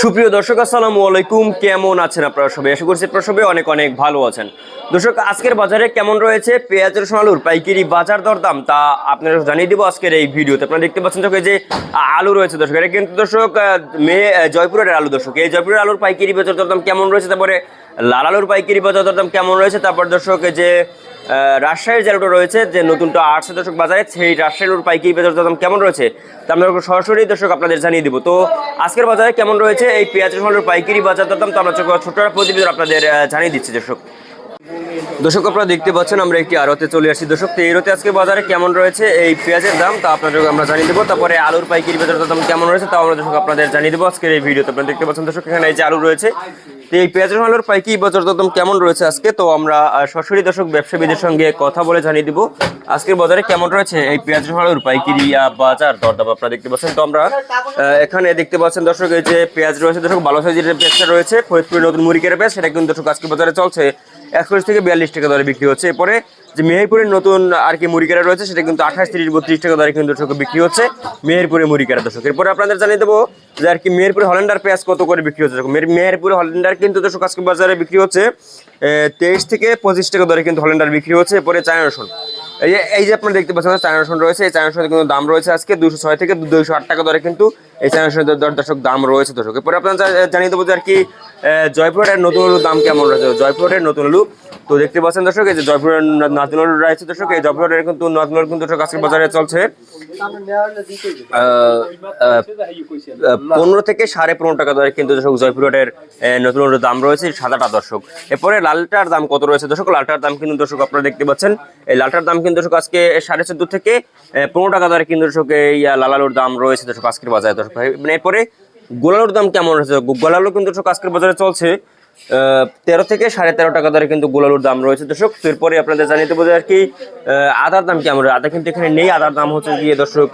সুপ্রিয় দর্শক, আসসালামু আলাইকুম। কেমন আছেন আপনারা সবাই? আশা করছি আপনারা সবাই অনেক অনেক ভালো আছেন। দর্শক, আজকের বাজারে কেমন রয়েছে? পেঁয়াজ, রসুন, আলুর পাইকারি বাজার দরদাম তা আপনারা জানিয়ে দিব আজকের এই ভিডিওতে। আপনারা দেখতে পাচ্ছেন দর্শক যে আলু রয়েছে দর্শক, এটা কিন্তু দর্শক মেয়ে জয়পুরের আলু দর্শক। এই জয়পুরের আলুর পাইকারি বাজার দরদাম কেমন রয়েছে? তারপরে লাল আলুর পাইকারি বাজার দরদাম কেমন রয়েছে? তারপর দর্শক যে রাজশাহীর যে রয়েছে, যে নতুনটা আটশো দশক বাজারে, সেই রাজশাহীর আলুর পাইকারি বাজার দাম কেমন রয়েছে? তা আমরা সরাসরি দর্শক আপনাদের জানিয়ে দিব। তো আজকের বাজারে কেমন রয়েছে? এই পেঁয়াজ রসুন পাইকারি বাজার দাম তো আমরা ছোট ছোট প্রতিবেদন আপনাদের জানিয়ে দিচ্ছি দর্শক। দর্শক, আপনারা দেখতে পাচ্ছেন, আমরা একটি আরতে চলে আসছি। দর্শক, তো আড়তে আজকে বাজারে কেমন রয়েছে এই পেঁয়াজের দাম? তা আপনাদের আমরা জানিয়ে দেবো। তারপরে আলুর পাইকারি বাজার দাম কেমন রয়েছে, তাও আমরা দর্শক আপনাদের জানিয়ে দেবো। আজকের এই ভিডিওতে আপনারা দেখতে পাচ্ছেন দর্শক, এখানে এই যে আলু রয়েছে এই পেঁয়াজ রসুন পাইকি বাজার দরদাম কেমন রয়েছে আজকে? তো আমরা সরাসরি দর্শক ব্যবসায়ীদের সঙ্গে কথা বলে জানিয়ে দিব। আজকের বাজারে কেমন রয়েছে এই পেঁয়াজ রসুন পাইকিরি বাজার দরদাম আপনারা দেখতে পাচ্ছেন। তো আমরা এখানে দেখতে পাচ্ছেন দর্শক, এই যে পেঁয়াজ রয়েছে দর্শক, ভালো সাইজের পেঁয়াজটা রয়েছে, ফরিদপুরের নতুন মুড়িকের পেঁয়াজ, সেটা কিন্তু দর্শক আজকে বাজারে চলছে। একচল্লিশ থেকে বিয়াল্লিশ টাকা দরে বিক্রি হচ্ছে। এরপরে যে মেহেরপুরের নতুন আর কি মুড়িকারা রয়েছে, সেটা কিন্তু আঠাশ, তিরিশ, বত্রিশ টাকা দরে কিন্তু দর্শক বিক্রি হচ্ছে মেহেরপুরে মুড়িকারা দর্শক। এরপরে আপনাদের জানিয়ে দেবো যে আর কি মেহেরপুরে হল্যান্ডার পেঁয়াজ কত করে বিক্রি হচ্ছে। মেহেরপুরে হল্যান্ডার কিন্তু দর্শক আজকে বাজারে বিক্রি হচ্ছে তেইশ থেকে পঁচিশ টাকা দরে কিন্তু হল্যান্ডার বিক্রি হচ্ছে। এরপরে চায়না এই যে এই যে আপনারা দেখতে পাচ্ছেন, চায়না রয়েছে। এই চায়না রসুনের কিন্তু দাম রয়েছে আজকে দুশো ছয় থেকে দুশো আট টাকা দরে কিন্তু এই চায়না রসুনের দর দর্শক দাম রয়েছে দর্শক। এরপরে আপনারা জানিয়ে দেবো যে আর কি জয়পুরের নতুন আলুর দাম কেমন রয়েছে? জয়পুরের নতুন আলু তো দেখতে পাচ্ছেন দর্শক, এই যে জয়পুরের নতুন আলু রয়েছে দর্শক, এই জয়পুরের কিন্তু নতুন আলু কিন্তু আজকের বাজারে চলছে। পনেরো থেকে সাড়ে পনেরো টাকা দরে কিন্তু দর্শক জয়পুরের নতুন আলুর দাম রয়েছে সাদাটা দর্শক। এরপরে লালটার দাম কত রয়েছে দর্শক? লালটার দাম কিন্তু দর্শক আপনারা দেখতে পাচ্ছেন, এই লালটার দাম কিন্তু দর্শক আজকে সাড়ে চোদ্দ থেকে পনেরো টাকা দরে কিন্তু দর্শক এই লাল আলুর দাম রয়েছে দর্শক আজকের বাজারে দর্শক মানে এরপরে গোলালুর দাম কেমন রয়েছে গোলালু কিন্তু দর্শক, আজকের বাজারে চলছে তেরো থেকে সাড়ে তেরো টাকা দরে কিন্তু গোলালুর দাম রয়েছে। দর্শক এরপরে আপনাদের জানিয়ে দেবো আর কি আদার দাম কেমন আদা কিন্তু এখানে নেই, আদার দাম হচ্ছে গিয়ে দর্শক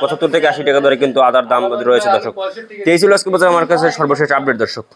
পঁচাত্তর থেকে আশি টাকা দরে কিন্তু আদার দাম রয়েছে দর্শক। তেইশ ছিল আজকে বাজার, আমার কাছে সর্বশেষ আপডেট দর্শক।